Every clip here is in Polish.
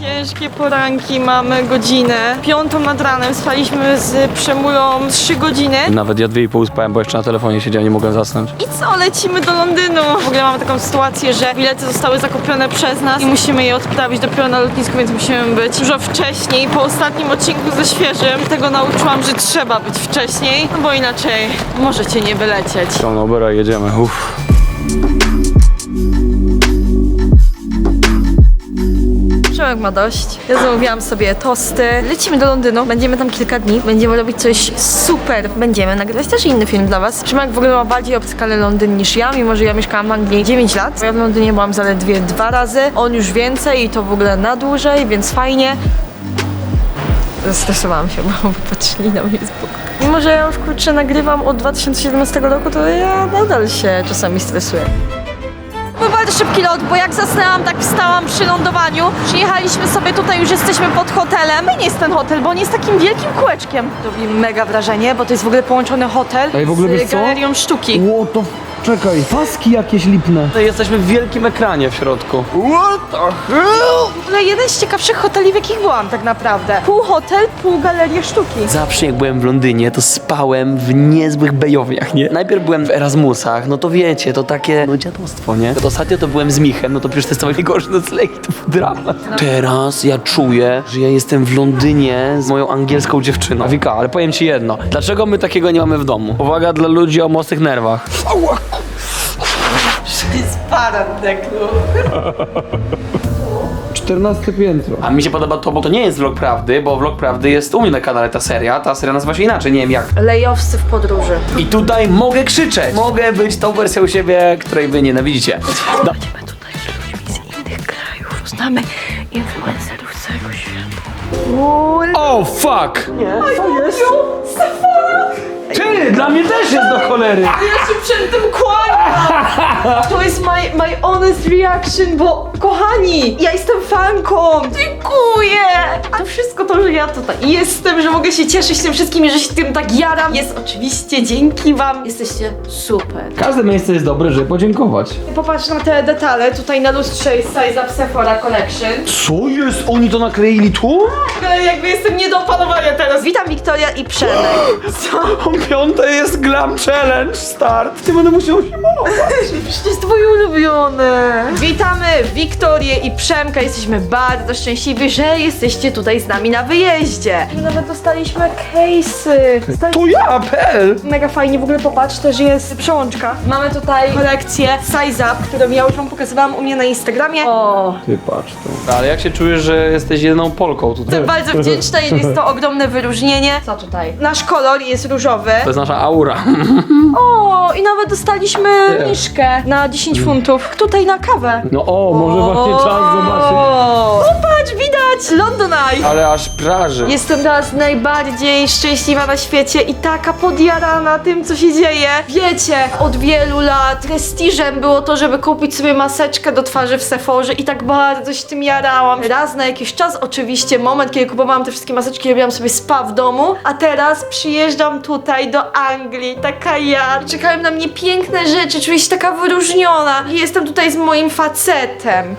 Ciężkie poranki, mamy godzinę. Piątą nad ranem spaliśmy z Przemulą 3 godziny. Nawet ja dwie i pół spałem, bo jeszcze na telefonie siedziałem, nie mogłem zasnąć. I co, lecimy do Londynu. W ogóle mamy taką sytuację, że bilety zostały zakupione przez nas i musimy je odprawić dopiero na lotnisku, więc musimy być dużo wcześniej. Po ostatnim odcinku ze świeżym tego nauczyłam, że trzeba być wcześniej, no bo inaczej możecie nie wylecieć. Ciągnął Ubera i jedziemy, uff. Przemek ma dość. Ja zamówiłam sobie tosty. Lecimy do Londynu, będziemy tam kilka dni. Będziemy robić coś super. Będziemy nagrywać też inny film dla was. Przemek w ogóle ma bardziej obskany Londyn niż ja, mimo że ja mieszkałam w Anglii 9 lat. Ja w Londynie byłam zaledwie dwa razy. On już więcej i to w ogóle na dłużej, więc fajnie. Zestresowałam się, bo popatrzyli na mnie z boku. Mimo, że ja już kurczę nagrywam od 2017 roku, to ja nadal się czasami stresuję. Był bardzo szybki lot, bo jak zasnęłam, tak wstałam przy lądowaniu. Przyjechaliśmy sobie tutaj, już jesteśmy pod hotelem. Fajnie jest ten hotel, bo on jest takim wielkim kółeczkiem. Robi mega wrażenie, bo to jest w ogóle połączony hotel Ej, w ogóle wiesz z co? galerią sztuki. Ło, to... Czekaj, paski jakieś lipne. Tutaj jesteśmy w wielkim ekranie w środku. W ogóle jeden z ciekawszych hoteli, w jakich byłam tak naprawdę. Pół hotel, pół galeria sztuki. Zawsze jak byłem w Londynie, to spałem w niezłych bejowniach, nie? Najpierw byłem w Erasmusach, no to wiecie, to takie, no dziadostwo, nie? To ostatnio to byłem z Michem, no to przecież to jest najgorsze noclegi, to był dramat. Teraz ja czuję, że ja jestem w Londynie z moją angielską dziewczyną. Wika, ale powiem ci jedno, dlaczego my takiego nie mamy w domu? Uwaga dla ludzi o mocnych nerwach. Paranek, no. 14 piętro. A mi się podoba to, bo to nie jest vlog prawdy, bo vlog prawdy jest u mnie na kanale ta seria, ta seria nazywa się inaczej, nie wiem jak. Lejowscy w podróży. I tutaj mogę krzyczeć. Mogę być tą wersją siebie, której wy nienawidzicie. No. Będziemy tutaj z ludźmi z innych krajów. Znamy influencerów z całego świata. O, fuck! Nie, co jest? Ty, dla mnie też jest do cholery. Ja się przed tym kłaniam! To jest my, honest reaction, bo kochani, ja jestem fanką! Dziękuję! To wszystko to, że ja tutaj jestem, że mogę się cieszyć tym wszystkim i że się tym tak jaram, jest oczywiście dzięki wam. Jesteście super. Każde miejsce jest dobre, żeby podziękować. Popatrz na te detale, tutaj na lustrze jest Size Up Sephora Collection. Co jest? Oni to nakleili tu? Ale jakby jestem nie do opanowania teraz. Witam Wiktoria i Przemek. Co? O piąte jest Glam Challenge start. Ty będę musiał się malować. Przecież to jest twoje ulubione. Witamy Wiktorię i Przemka. Jesteśmy bardzo szczęśliwi, że jesteście tutaj z nami na wyjeździe. Nawet dostaliśmy case'y. Dostali- To ja, Pel. Mega fajnie, w ogóle popatrz, też jest przełączka. Mamy tutaj kolekcję Size Up, którą ja już wam pokazywałam u mnie na Instagramie. O, Ty patrz to. Ale jak się czujesz, że jesteś jedną Polką tutaj? Jestem bardzo wdzięczna i jest to ogromne wyróżnienie. Co tutaj? Nasz kolor jest różowy. To jest nasza aura. O, i nawet dostaliśmy niszkę na 10 funtów. Tutaj na kawę. No o, może właśnie czas zobaczyć. O, Popatrz, widać! London Eye. Ale aż praży. Jestem teraz najbardziej szczęśliwa na świecie i taka podjarana tym, co się dzieje. Wiecie, od wielu lat prestiżem było to, żeby kupić sobie maseczkę do twarzy w Sephorze i tak bardzo się tym jarałam. Raz na jakiś czas, oczywiście, moment, kiedy kupowałam te wszystkie maseczki, robiłam sobie spa w domu, a teraz przyjeżdżam tutaj do Anglii, taka ja. Czekają na mnie piękne rzeczy, czuję się taka wyróżniona. I jestem tutaj z moim facetem.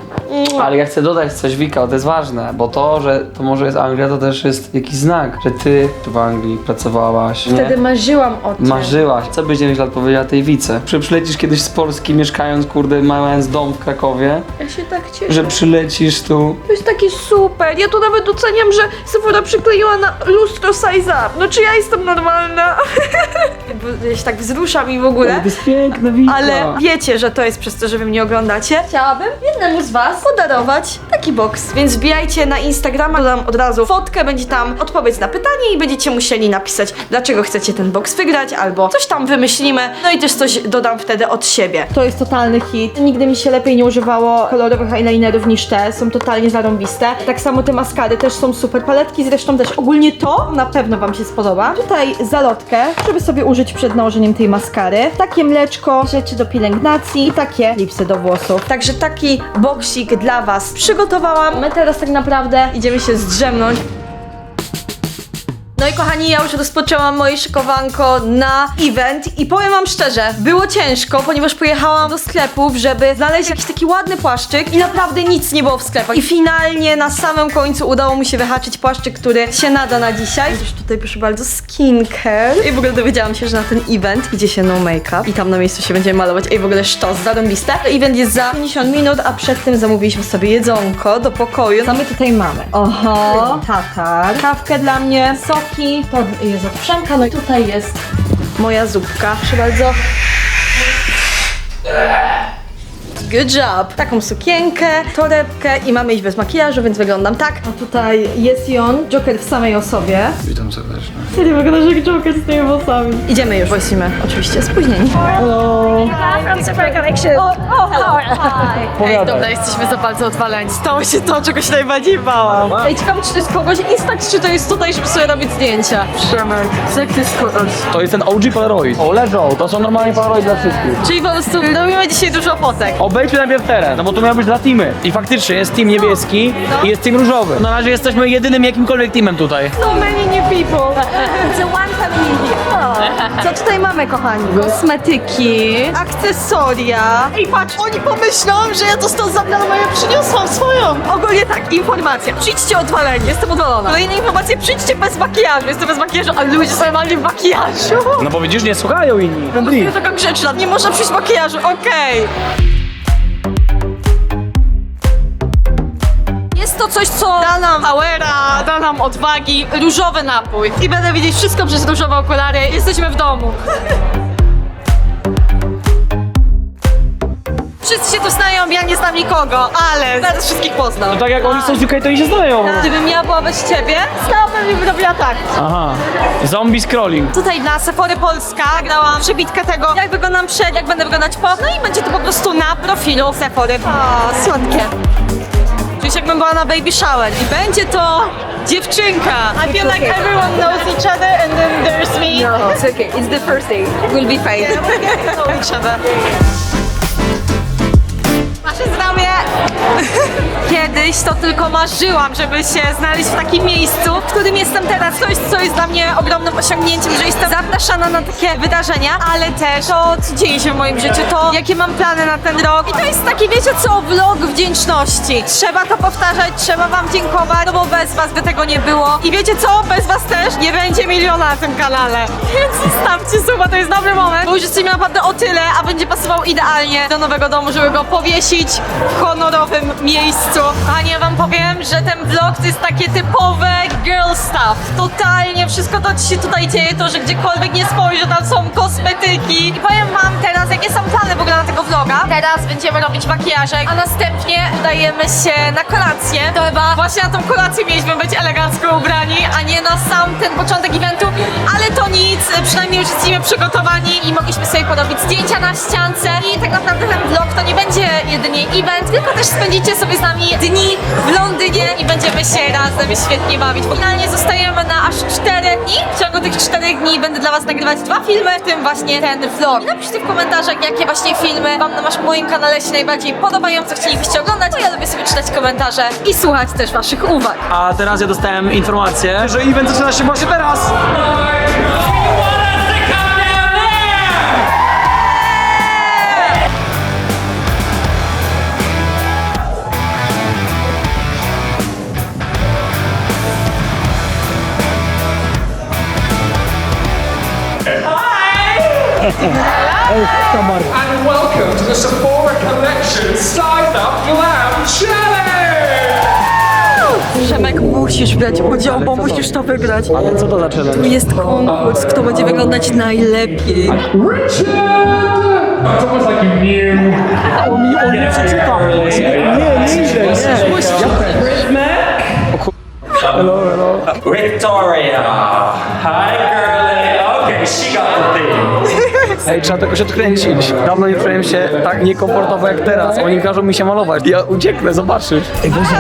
Ale ja chcę dodać coś, Wika, to jest ważne, bo to, że to może jest Anglia, to też jest jakiś znak, że ty tu w Anglii pracowałaś, nie? Wtedy marzyłam o tym. Marzyłaś. Co byś 9 lat powiedziała tej Wice? Że przylecisz kiedyś z Polski, mieszkając, kurde, mając dom w Krakowie, Ja się tak cieszę. że przylecisz tu. To jest takie super. Ja tu nawet doceniam, że Sephora przykleiła na lustro size up. No czy ja jestem normalna? Bo ja się tak wzruszam i w ogóle. To jest piękne, Wika. Ale wiecie, że to jest przez to, że wy mnie oglądacie. Chciałabym jednemu z was podarować taki box. Więc wbijajcie na Instagrama, dodam od razu fotkę, będzie tam odpowiedź na pytanie i będziecie musieli napisać, dlaczego chcecie ten box wygrać, albo coś tam wymyślimy. No i też coś dodam wtedy od siebie. To jest totalny hit. Nigdy mi się lepiej nie używało kolorowych eyelinerów niż te. Są totalnie zarąbiste. Tak samo te maskary też są super. Paletki zresztą też. Ogólnie to na pewno wam się spodoba. Tutaj zalotkę, żeby sobie użyć przed nałożeniem tej maskary. Takie mleczko, rzeczy do pielęgnacji i takie lipsy do włosów. Także taki boksik dla was przygotowałam. My teraz tak naprawdę idziemy się zdrzemnąć. No i kochani, ja już rozpoczęłam moje szykowanko na event i powiem wam szczerze, było ciężko, ponieważ pojechałam do sklepów, żeby znaleźć jakiś taki ładny płaszczyk i naprawdę nic nie było w sklepach. I finalnie na samym końcu udało mi się wyhaczyć płaszczyk, który się nada na dzisiaj. Już tutaj proszę bardzo skincare. I w ogóle dowiedziałam się, że na ten event idzie się no make-up i tam na miejscu się będziemy malować. Ej, w ogóle sztos, zarąbiste. Event jest za 50 minut, a przed tym zamówiliśmy sobie jedzonko do pokoju. Co my tutaj mamy? Oho, tatar, kawkę dla mnie, soki, to jest od no i tutaj jest moja zupka. Proszę bardzo. Good job! Taką sukienkę, torebkę i mamy iść bez makijażu, więc wyglądam tak. A tutaj jest i on, Joker w samej osobie. Witam serdecznie. Serio wyglądasz jak Joker z tymi włosami. Idziemy już, właściwie oczywiście spóźnieni. from Sephora Collection. Ej, dobra, jesteśmy za bardzo odwaleni. Stało się to, czego się najbardziej bałam. Ej, ciekawe, czy to jest kogoś Instax, czy to jest tutaj, żeby sobie robić zdjęcia. Przemek, jak to jest kogoś? To jest ten OG Polaroid. O, leżą. To są normalnie Polaroid dla wszystkich. Czyli po prostu robimy dzisiaj dużo fotek. Obejdźmy najpierw teren, no bo to miał być dla teamy. I faktycznie jest team niebieski i jest team różowy. Na razie jesteśmy jedynym jakimkolwiek teamem tutaj. So many new people. It's a one family Co tutaj mamy, kochani? Kosmetyki, akcesoria. Ej, patrz, oni pomyślą, że ja to stąd zabrałam, a ja przyniosłam swoją. Ogólnie tak, informacja. Przyjdźcie odwaleni, jestem odwalona. Kolejna informacja, przyjdźcie bez makijażu. Jestem bez makijażu, ale ludzie są normalnie w makijażu. No bo widzisz, nie słuchają inni. Ja taka grzeczna, nie można przyjść w makijażu, okej. To coś, co da nam powera, da nam odwagi, różowy napój. I będę widzieć wszystko przez różowe okulary. Jesteśmy w domu. Wszyscy się tu znają, ja nie znam nikogo, ale zaraz wszystkich poznam. No tak jak oni są z UK, to oni się znają. Gdybym ja była bez ciebie, stałabym i bym robiła tak. Aha. Zombie scrolling. Tutaj dla Sephory Polska grałam przebitkę tego, jak wyglądam przed, jak będę wyglądać po. No i będzie to po prostu na profilu Sephory. O, słodkie. Się jakbym była na baby shower. I będzie to dziewczynka. I feel like everyone knows each other and then there's me. No, it's okay. It's the first day. We'll be fine. know each other. Zdrowie! Kiedyś to tylko marzyłam, żeby się znaleźć w takim miejscu, w którym jestem teraz. Coś, co jest dla mnie ogromnym osiągnięciem, że jestem zapraszana na takie wydarzenia, ale też to, co dzieje się w moim życiu, to jakie mam plany na ten rok. I to jest taki, wiecie co, vlog wdzięczności. Trzeba to powtarzać, trzeba wam dziękować, no bo bez was by tego nie było. I wiecie co, bez was też nie będzie miliona na tym kanale. Więc zostawcie suba, to jest dobry moment, bo już jesteśmy naprawdę o tyle, a będzie pasował idealnie do nowego domu, żeby go powiesić w honorowym miejscu. A nie wam powiem, że ten vlog to jest takie typowe girl stuff. Totalnie wszystko to, co się tutaj dzieje, to, że gdziekolwiek nie spojrzę, tam są kosmetyki. I powiem wam teraz, jakie są plany w ogóle na tego vloga. Teraz będziemy robić makijażek, a następnie udajemy się na kolację. To chyba właśnie na tą kolację mieliśmy być elegancko ubrani, a nie na sam ten początek eventu. Ale to nic, przynajmniej już jesteśmy przygotowani i mogliśmy sobie porobić zdjęcia na ściance. I tak naprawdę ten vlog to nie będzie jedynie event, tylko też spędzicie sobie z nami dni w Londynie i będziemy się razem świetnie bawić. Finalnie zostajemy na aż 4 dni. W ciągu tych 4 dni będę dla Was nagrywać dwa filmy, w tym właśnie ten vlog. Napiszcie w komentarzach, jakie właśnie filmy Wam na moim kanale się najbardziej podobają, co chcielibyście oglądać. Ja lubię sobie czytać komentarze i słuchać też Waszych uwag. A teraz ja dostałem informację, że event zaczyna się właśnie teraz. And welcome to the Sephora Collection Signed Up Glam Challenge! Przemek, musisz brać udział, bo musisz to wygrać. Ale co to za challenge? Tu jest konkurs, kto będzie wyglądać najlepiej. Richard! It's almost like you knew. On mi, on nie przeczyta. Nie, nie idę, nie. Hello, hello. Victoria! Hi, girlie! She got the thing. Ej, trzeba tego się odkręcić. Dawno nie czułem się tak niekomfortowo jak teraz. Oni każą mi się malować. Ja ucieknę, zobaczysz. Ej, Boże.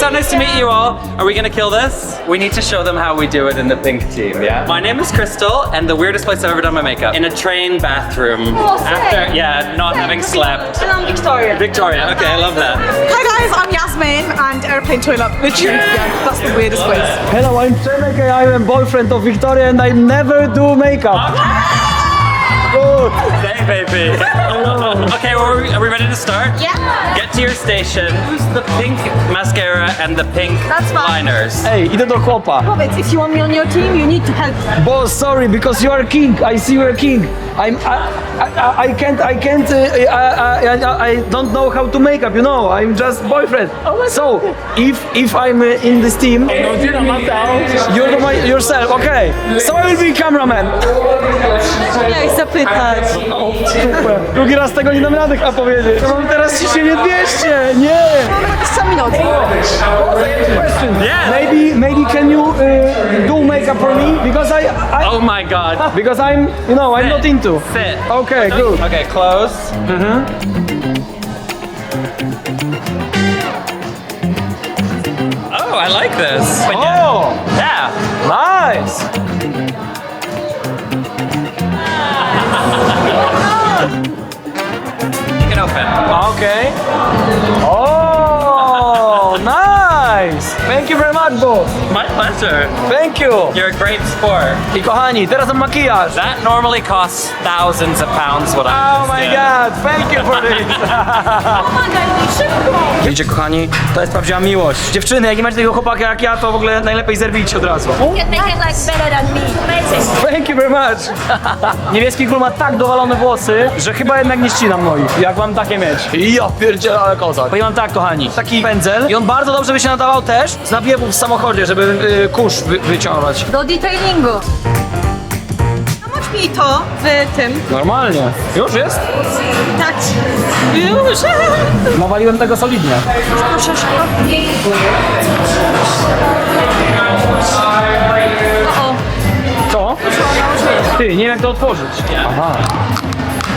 Hey, so nice to meet you all. Are we gonna kill this? We need to show them how we do it in the pink team, yeah? My name is Crystal, and the weirdest place I've ever done my makeup. In a train bathroom. Oh, After, yeah, not having slept. And I'm Victoria. Victoria, okay, I love that. Hi guys, I'm Yasmin and airplane toilet. Literally, yeah, that's the weirdest place. Hello, I'm Przemek, I'm a boyfriend of Victoria and I never do makeup. Good. Hey, baby. Oh, okay, well, are, we, are we ready to start? Yeah. Get to your station. Use the pink mascara and the pink That's fine. liners. Ej, idę do chłopa. Robert, if you want me on your team, you need to help. Boss, sorry, because you are king. I see you are king. I'm. I, I, I can't. I can't. Uh, I, I, I, don't know how to make up. You know, I'm just boyfriend. so, if if I'm uh, in this team, you're my, yourself. Okay. So I will be cameraman. Miałeś zapytać. Drugi raz tego nie dam rady chyba powiedzieć. Mam teraz ciśnienie 200. Nie. 20 minut. Yeah. Maybe maybe can you uh, do makeup for me because I, I Oh my god. because I'm you know I'm not into. Sit. Okay, good. Okay, close. Mm-hmm. Oh, I like this. Oh, Yeah. nice. You can open. Okay. Oh. Thank you very much, boss. My pleasure. Thank you. You're a great sport. I kochani, teraz mam makijaż. That normally costs thousands of pounds. What I Oh my did. god, thank you for this. Wiecie kochani, to jest prawdziwa miłość. Dziewczyny, jak nie macie tego chłopaka jak ja, to w ogóle najlepiej zerwijcie od razu. can make it like better than me. Amazing. Thank you very much. Niebieski król ma tak dowalone włosy, że chyba jednak nie ścinam moich, jak mam takie mieć. Ja pierdzielę, ale kozak. Powiem wam tak, kochani, taki pędzel i on bardzo dobrze by się nadawał też z w samochodzie, żeby y, kurz wy, wyciągać. Do detailingu. Pomóż mi to w tym. Normalnie. Już jest? Tak. Już. Nawaliłem tego solidnie. Proszę szybko. O, o. Co? Ty, nie wiem jak to otworzyć. Aha.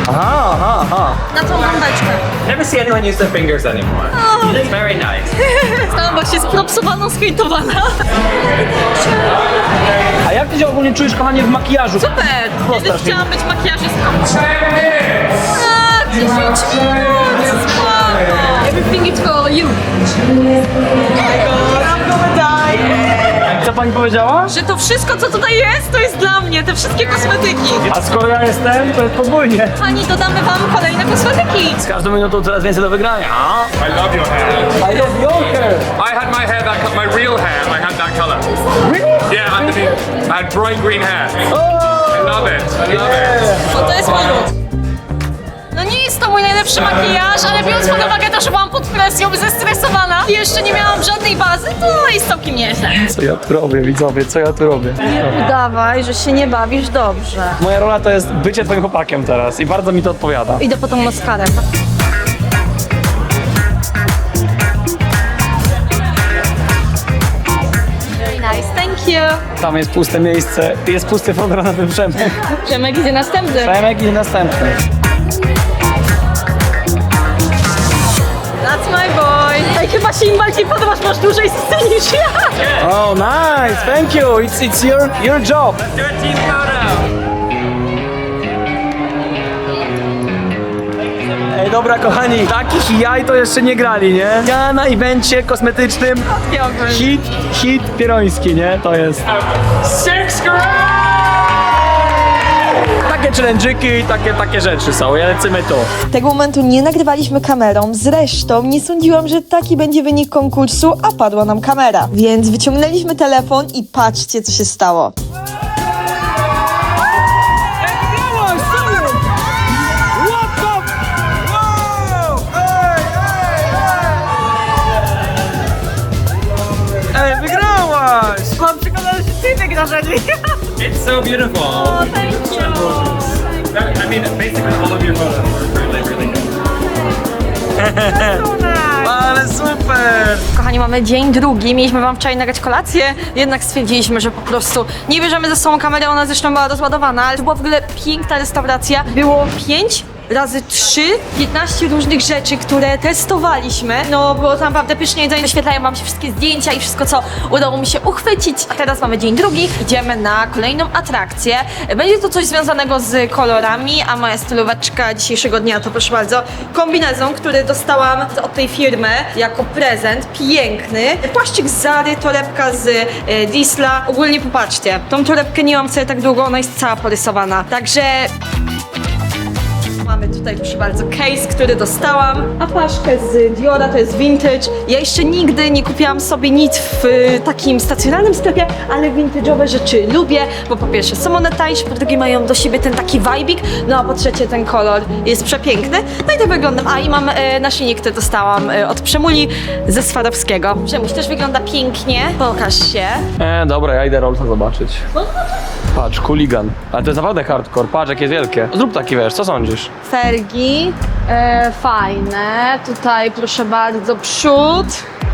Aha, aha, aha. Na tą rąbeczkę. Never see anyone use their fingers anymore. It's very nice. Stałam właśnie spropsowaną, skejtowana. A jak ty się ogólnie czujesz, kochanie, w makijażu? Super. Kiedyś chciałam być makijażystką. Tak, 10 minut. Spoko. Everything is for you. Co pani powiedziała? Że to wszystko, co tutaj jest, to jest dla mnie. Te wszystkie kosmetyki. A skoro ja jestem, to jest podwójnie. Pani, dodamy wam kolejne kosmetyki. Z każdą minutą coraz więcej do wygrania. I love your hair. I love your hair. I had my hair that co- my real hair. I had that color. Really? Yeah, underneath. I had bright green hair. Oh, I love it. I love it. Bo to jest mój lód. Jest to mój najlepszy makijaż, ale biorąc pod uwagę to, że byłam pod presją, zestresowana i jeszcze nie miałam żadnej bazy, to jest całkiem nieźle. Co ja tu robię, widzowie, co ja tu robię? Udawaj, że się nie bawisz dobrze. Moja rola to jest bycie twoim chłopakiem teraz i bardzo mi to odpowiada. Idę po tą maskarę. Very nice, thank you. Tam jest puste miejsce, jest pusty fotel na tym Przemek. Przemek idzie następny. Przemek i następny. Chyba im bardziej podobasz, masz dłużej sceny niż ja. Oh, nice, thank you. It's, it's your, your job. Do a team photo. Ej, dobra, kochani, takich jaj to jeszcze nie grali, nie? Ja na evencie kosmetycznym hit, hit pieroński, nie? To jest. Six grand! Takie challenge'yki, takie, takie rzeczy są, ja lecimy tu. Tego momentu nie nagrywaliśmy kamerą, zresztą nie sądziłam, że taki będzie wynik konkursu, a padła nam kamera. Więc wyciągnęliśmy telefon i patrzcie, co się stało. Ej, wygrałaś! Mam przekonać, że ty wygrasz, a nie ja. It's so beautiful. Oh, thank you. I mean, basically all of your photos were really, really good. Ale super! Kochani, mamy dzień drugi, mieliśmy wam wczoraj nagrać kolację, jednak stwierdziliśmy, że po prostu nie bierzemy ze sobą kamery, ona zresztą była rozładowana, ale to była w ogóle piękna restauracja. Było pięć razy 3, 15 różnych rzeczy, które testowaliśmy. No było tam naprawdę pysznie jedzenie, wyświetlają wam się wszystkie zdjęcia i wszystko, co udało mi się uchwycić. A teraz mamy dzień drugi, idziemy na kolejną atrakcję. Będzie to coś związanego z kolorami, a moja stylóweczka dzisiejszego dnia to proszę bardzo kombinezon, który dostałam od tej firmy jako prezent, piękny. Płaszczyk z Zary, torebka z e, Disla. Ogólnie popatrzcie, tą torebkę nie mam sobie tak długo, ona jest cała porysowana. Także Mamy tutaj, proszę bardzo, case, który dostałam. A paszkę z Diora to jest vintage. Ja jeszcze nigdy nie kupiłam sobie nic w y, takim stacjonarnym sklepie, ale vintage'owe rzeczy lubię, bo po pierwsze są one tańsze, po drugie mają do siebie ten taki vibik, no a po trzecie ten kolor jest przepiękny. No i tak wyglądam. A i mam e, naszyjnik, który dostałam e, od Przemuli ze Swarowskiego. Przemuś też wygląda pięknie. Pokaż się. E, dobra, ja idę Rollsa zobaczyć. Patrz, kuligan. Ale to jest naprawdę hardcore, patrz jakie wielkie. Zrób taki, wiesz, co sądzisz? Fergi, e, fajne. Tutaj proszę bardzo, przód,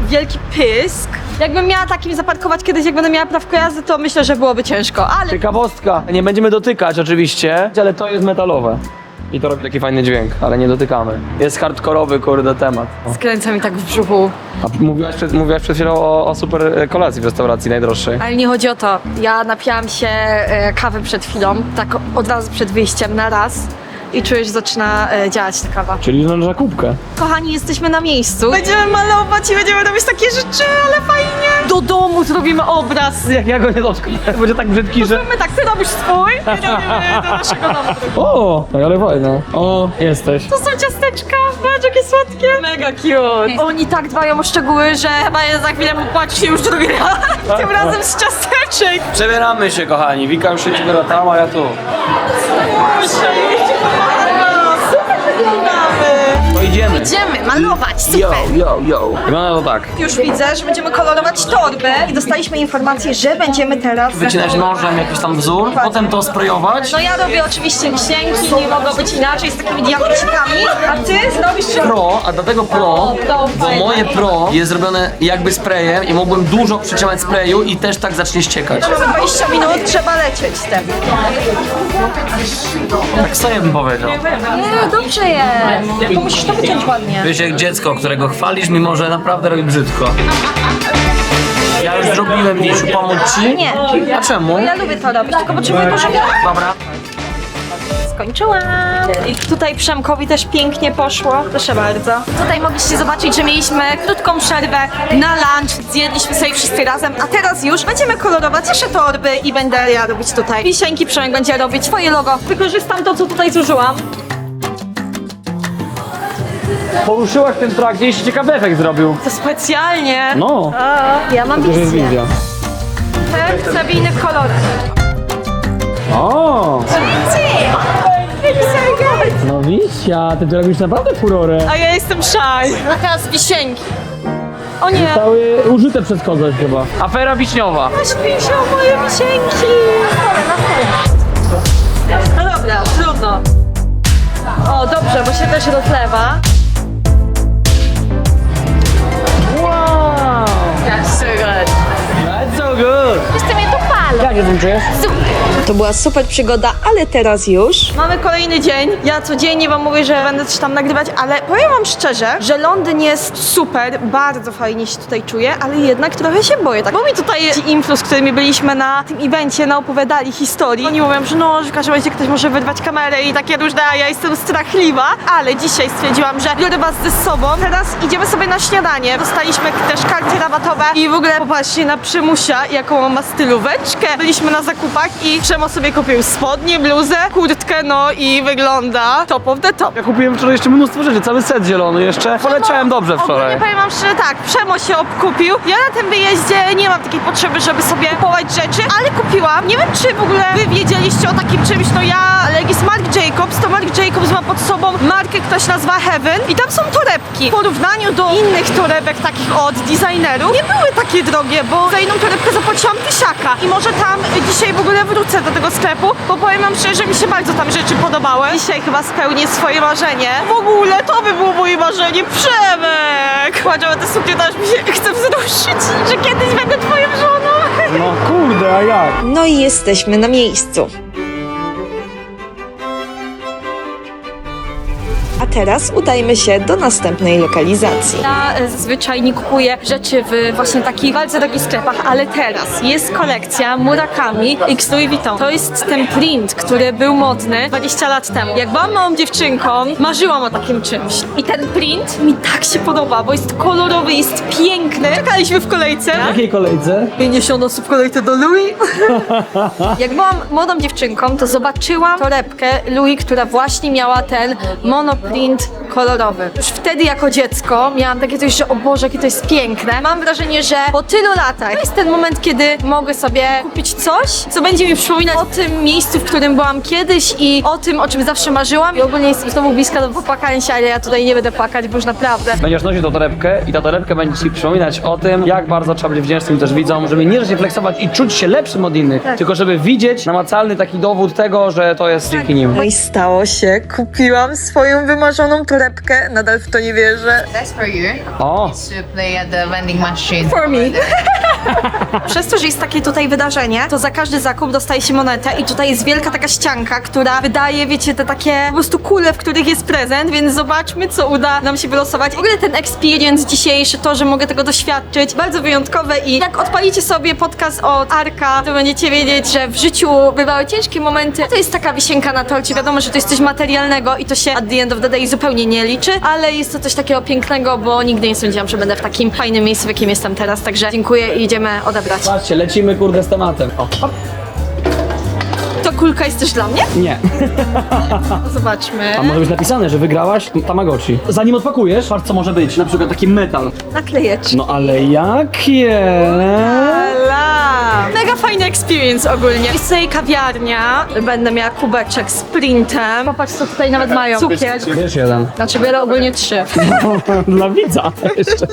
wielki pysk. Jakbym miała takim zaparkować kiedyś, jak będę miała prawko jazdy, to myślę, że byłoby ciężko, ale Ciekawostka. Nie będziemy dotykać oczywiście, ale to jest metalowe. I to robi taki fajny dźwięk, ale nie dotykamy. Jest hardkorowy, kurde, temat. Skręca mi tak w brzuchu. A mówiłaś przed, mówiłaś przed chwilą o, o super e, kolacji w restauracji najdroższej. Ale nie chodzi o to. Ja napiłam się e, kawy przed chwilą, tak od razu przed wyjściem na raz. I czuję, że zaczyna e, działać ta kawa. Czyli no, że kubkę. Kochani, jesteśmy na miejscu. Będziemy malować i będziemy robić takie rzeczy, ale fajnie. Do domu zrobimy obraz. Jak ja go nie dotknę, będzie tak brzydki, że... My tak, ty robisz swój, my robimy do naszego domu. O, no ale fajne. O, jesteś. To są ciasteczka, patrz jakie słodkie. Mega cute. Oni tak dbają o szczegóły, że chyba za chwilę popłaci się już drugi raz. Tym razem z ciasteczek. Przebieramy się, kochani. Wika już siedzi teraz tam, a ja tu. To idziemy. Idziemy malować, super. Yo, yo, yo. Wygląda to tak. Już widzę, że będziemy kolorować torbę i dostaliśmy informację, że będziemy teraz... Wycinać nożem jakiś tam wzór, potem to sprayować. No ja robię oczywiście wisienki, nie mogą być inaczej, z takimi diamencikami, a ty zrobisz... Pro, a dlatego pro, bo moje pro jest zrobione jakby sprayem i mogłem dużo przyciągać sprayu i też tak zacznie ściekać. 20 minut trzeba lecieć z tym. Tak sobie bym powiedział. Nie, dobrze jest. Tylko musisz to wyciąć ładnie. Wiesz jak dziecko, którego chwalisz, mimo że naprawdę robi brzydko. Ja już zrobiłem Wisiu, pomóc ci? Nie. A czemu? Ja lubię to robić, tylko potrzebuję dużo Dobra. Skończyłam. I tutaj Przemkowi też pięknie poszło. Proszę bardzo. Tutaj mogliście zobaczyć, że mieliśmy krótką przerwę na lunch. Zjedliśmy sobie wszyscy razem, a teraz już będziemy kolorować nasze torby i będę ja robić tutaj wisienki. Przemek będzie robić swoje logo. Wykorzystam to, co tutaj zużyłam. Poruszyłaś ten trakcie i się ciekawy efekt zrobił. To specjalnie. No, ja mam to jest wizję. wizja. Te chcę w kolorach. O, no Wisia, ty tu robisz naprawdę furorę. A ja jestem shy. A teraz wisienki. O nie. Cały użyte przez kogoś chyba. Afera wiśniowa. Śpiszą moje wisienki. No dobra, trudno. O, dobrze, bo się też rozlewa. That's so good. that's so good. Jak się tym czujesz? To była super przygoda, ale teraz już. Mamy kolejny dzień. Ja codziennie wam mówię, że będę coś tam nagrywać, ale powiem wam szczerze, że Londyn jest super, bardzo fajnie się tutaj czuję, ale jednak trochę się boję. Tak? Bo mi tutaj ci influ, z którymi byliśmy na tym evencie, naopowiadali historii. Oni mówią, że no, że w każdym razie ktoś może wyrwać kamerę i takie różne, a ja jestem strachliwa, ale dzisiaj stwierdziłam, że biorę was ze sobą. Teraz idziemy sobie na śniadanie. Dostaliśmy też karty rabatowe i w ogóle popatrzcie na Przemusia, jaką ma stylóweczkę. Byliśmy na zakupach i Przemo sobie kupił spodnie, bluzę, kurtkę, no i wygląda top of the top. Ja kupiłem wczoraj jeszcze mnóstwo rzeczy, cały set zielony jeszcze. Poleciałem dobrze wczoraj. Ogólnie powiem wam szczerze tak, Przemo się obkupił. Ja na tym wyjeździe nie mam takiej potrzeby, żeby sobie kupować rzeczy, ale kupiłam. Nie wiem, czy w ogóle wy wiedzieliście o takim czymś, no ja, jest Marc Jacobs, to Marc Jacobs ma pod sobą markę, ktoś nazywa Heaven i tam są torebki. W porównaniu do innych torebek takich od designerów nie były takie drogie, bo za jedną torebkę zapłaciłam tysiaka. I może tam dzisiaj w ogóle wrócę do tego sklepu, bo powiem wam szczerze, że mi się bardzo tam rzeczy podobały. Dzisiaj chyba spełnię swoje marzenie. W ogóle to by było moje marzenie. Przemek! Kładziała te suknie, aż mi się chce wzruszyć, że kiedyś będę twoją żoną. No kurde, a jak? No i jesteśmy na miejscu. Teraz udajmy się do następnej lokalizacji. Ja e, zazwyczaj nie kupuję rzeczy w właśnie takich bardzo drogich sklepach, ale teraz jest kolekcja Murakami X Louis Vuitton. To jest ten print, który był modny 20 lat temu. Jak byłam małą dziewczynką, marzyłam o takim czymś. I ten print mi tak się podoba, bo jest kolorowy, jest piękny. Czekaliśmy w kolejce. W jakiej kolejce? 50 osób w kolejce do Louis. Jak byłam młodą dziewczynką, to zobaczyłam torebkę Louis, która właśnie miała ten monoprint kolorowy. Już wtedy jako dziecko miałam takie coś, że o Boże, jakie to jest piękne. Mam wrażenie, że po tylu latach to jest ten moment, kiedy mogę sobie kupić coś, co będzie mi przypominać o tym miejscu, w którym byłam kiedyś i o tym, o czym zawsze marzyłam. I ogólnie jest znowu bliska do popłakania się, ale ja tutaj nie będę płakać, bo już naprawdę Będziesz nosił tą torebkę i ta torebka będzie ci przypominać o tym, jak bardzo trzeba być wdzięcznym też widzom, żeby nie się flexować i czuć się lepszym od innych, tylko żeby widzieć namacalny taki dowód tego, że to jest dzięki nim. No i stało się. Kupiłam swoją wymarzoną torebkę. Nadal w to nie wierzę. That's for you O, to play at the vending machine. for me. Przez to, że jest takie tutaj wydarzenie, to za każdy zakup dostaje się monetę i tutaj jest wielka taka ścianka, która wydaje, wiecie, te takie po prostu kule, w których jest prezent, więc zobaczmy, co uda nam się wylosować. W ogóle ten experience dzisiejszy, to, że mogę tego doświadczyć, bardzo wyjątkowe i jak odpalicie sobie podcast od Arka, to będziecie wiedzieć, że w życiu bywały ciężkie momenty. To jest taka wisienka na torcie, wiadomo, że to jest coś materialnego i to się at the end of the day zupełnie nie liczy, ale jest to coś takiego pięknego, bo nigdy nie sądziłam, że będę w takim fajnym miejscu, w jakim jestem teraz, także dziękuję i idziemy odebrać. patrzcie, lecimy kurde z tematem. O, To kulka jest też dla mnie? nie. Zobaczmy. A może być napisane, że wygrałaś Tamagotchi. Zanim odpakujesz, patrz co może być. Na przykład taki metal. Naklejeczki. No ale jakie? Mega fajny experience ogólnie. Jest tutaj kawiarnia. Będę miała kubeczek z printem. Popatrz, co tutaj nawet mają. Cukier. Wiesz jeden. Znaczy biorę ogólnie trzy. Dla widza jeszcze.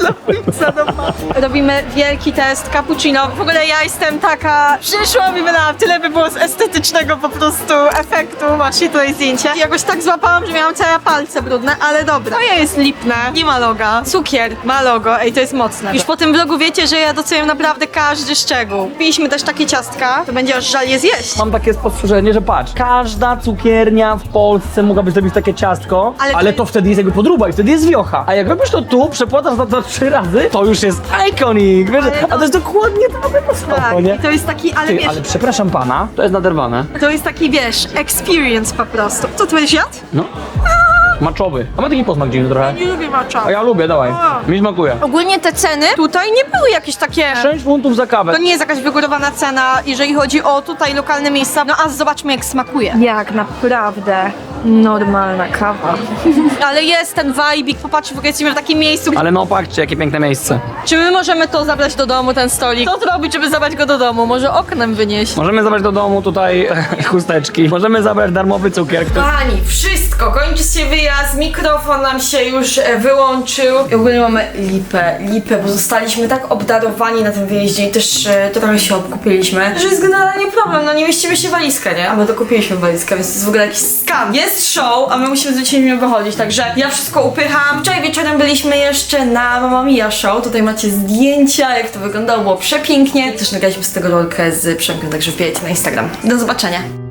Robimy wielki test cappuccino. W ogóle ja jestem taka... Przyszło mi na tyle by było z estetycznego po prostu efektu. Macie tutaj zdjęcie. Jakoś tak złapałam, że miałam całe palce brudne, ale dobra. Moje jest lipne, nie ma loga. Cukier ma logo, ej to jest mocne. Już po tym vlogu wiecie, że ja doceniam naprawdę każdy szczegół. Piliśmy też takie ciastka, to będzie aż żal je zjeść. Mam takie spostrzeżenie, że patrz, każda cukiernia w Polsce mogłaby zrobić takie ciastko, Ale ale, to- to wtedy jest jakby podróba i wtedy jest wiocha. A jak robisz to tu, przepłatasz za to trzy razy, to już jest iconic, wiesz? Ale A to jest dokładnie to samo Tak, nie? i to jest taki, ale Ty, wiesz, ale przepraszam pana, to jest naderwane. to jest taki, wiesz, experience po prostu. Co, ty będziesz jadł? No. Maczowy. A ma taki posmak dziwny trochę. Nie lubię matcha. A ja lubię, dawaj. A. Mi smakuje. Ogólnie te ceny tutaj nie były jakieś takie... 6 funtów za kawę. To nie jest jakaś wygórowana cena, jeżeli chodzi o tutaj lokalne miejsca. No a zobaczmy jak smakuje. Jak naprawdę normalna kawa. Ale jest ten vibik, popatrz, w ogóle jesteśmy w takim miejscu. Ale no patrzcie, jakie piękne miejsce. Czy my możemy to zabrać do domu, ten stolik? Co zrobić, żeby zabrać go do domu? Może oknem wynieść? Możemy zabrać do domu tutaj chusteczki. Możemy zabrać darmowy cukier. Kochani, wszystko, kończy się wyjazd, mikrofon nam się już e, wyłączył. I ogólnie mamy lipę, lipę, bo zostaliśmy tak obdarowani na tym wyjeździe i też e, trochę się obkupiliśmy, że jest generalnie problem, no nie mieścimy się w walizkę, nie? A my dokupiliśmy walizkę, więc to jest w ogóle jakiś skam. Jest show, a my musimy z dziećmi wychodzić, także ja wszystko upycham. Wczoraj wieczorem byliśmy jeszcze na Mamma Mia show, tutaj macie zdjęcia, jak to wyglądało, było przepięknie. Też nagraliśmy z tego rolkę z Przemkiem, także wbijajcie na Instagram. Do zobaczenia.